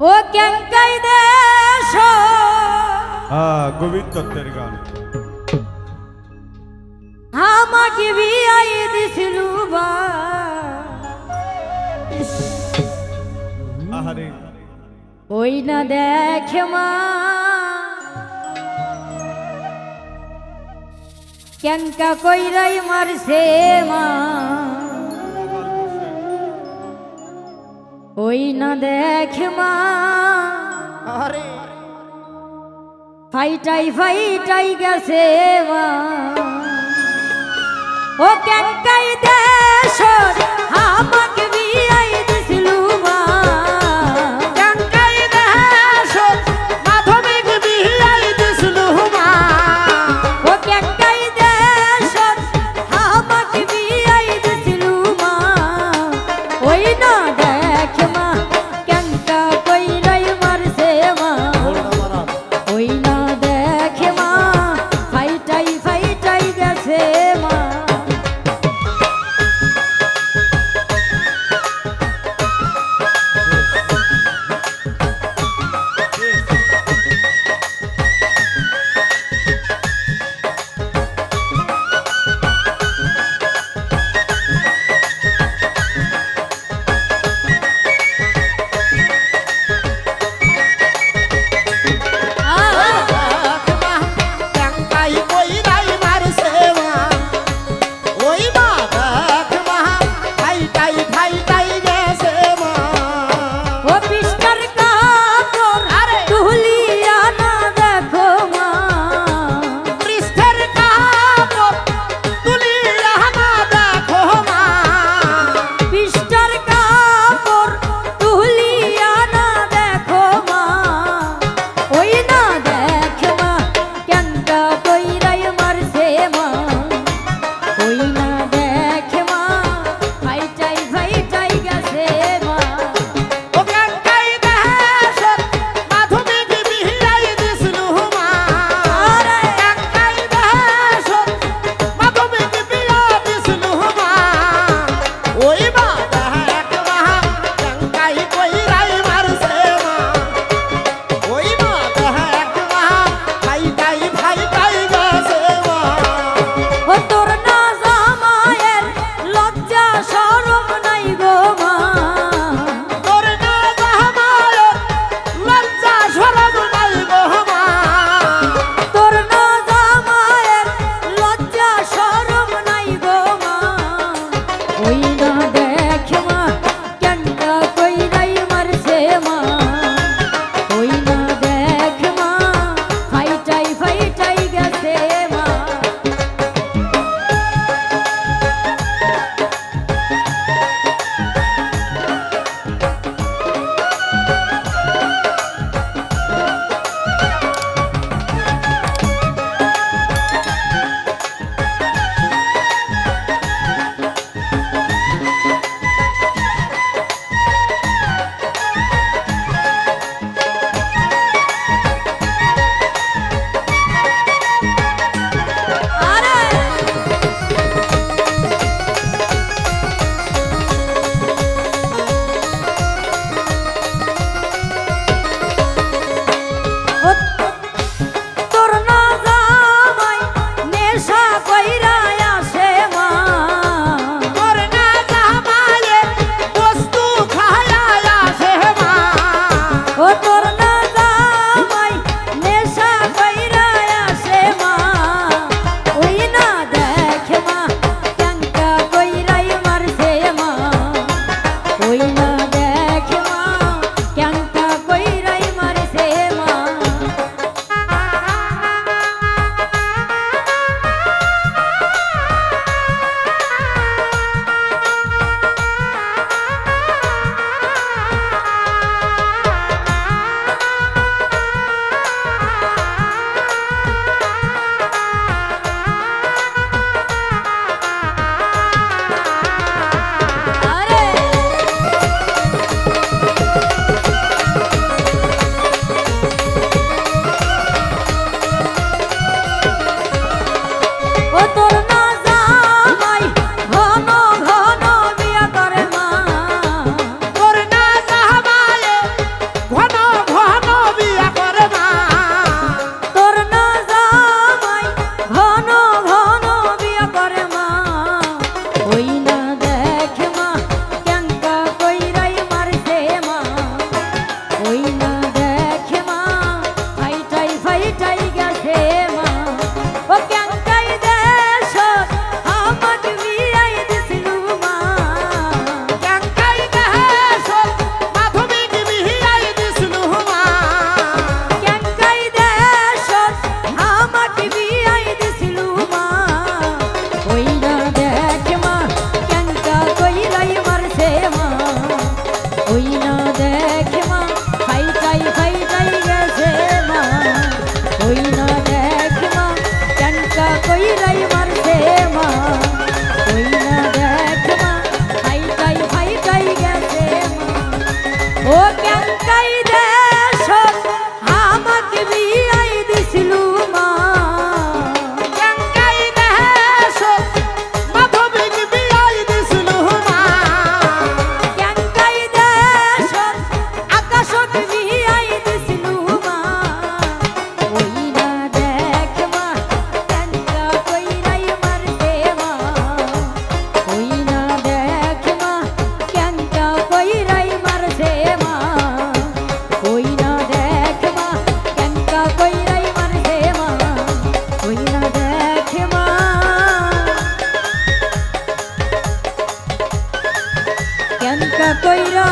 ও ক্যাঙ্কাই দেশ। হ্যাঁ গোবিন্দ দত্তের গান। আমাকে বিয়াই দিছিল বা। আহারে। ওই না দেখে মা। ক্যাঙ্কা কইরাই মারছে মা। ওই না দেখ মা। আরে। ফাইটাই ফাইটাই গেছে মা। ও ক্যাঙ্কাই কানকা কইরা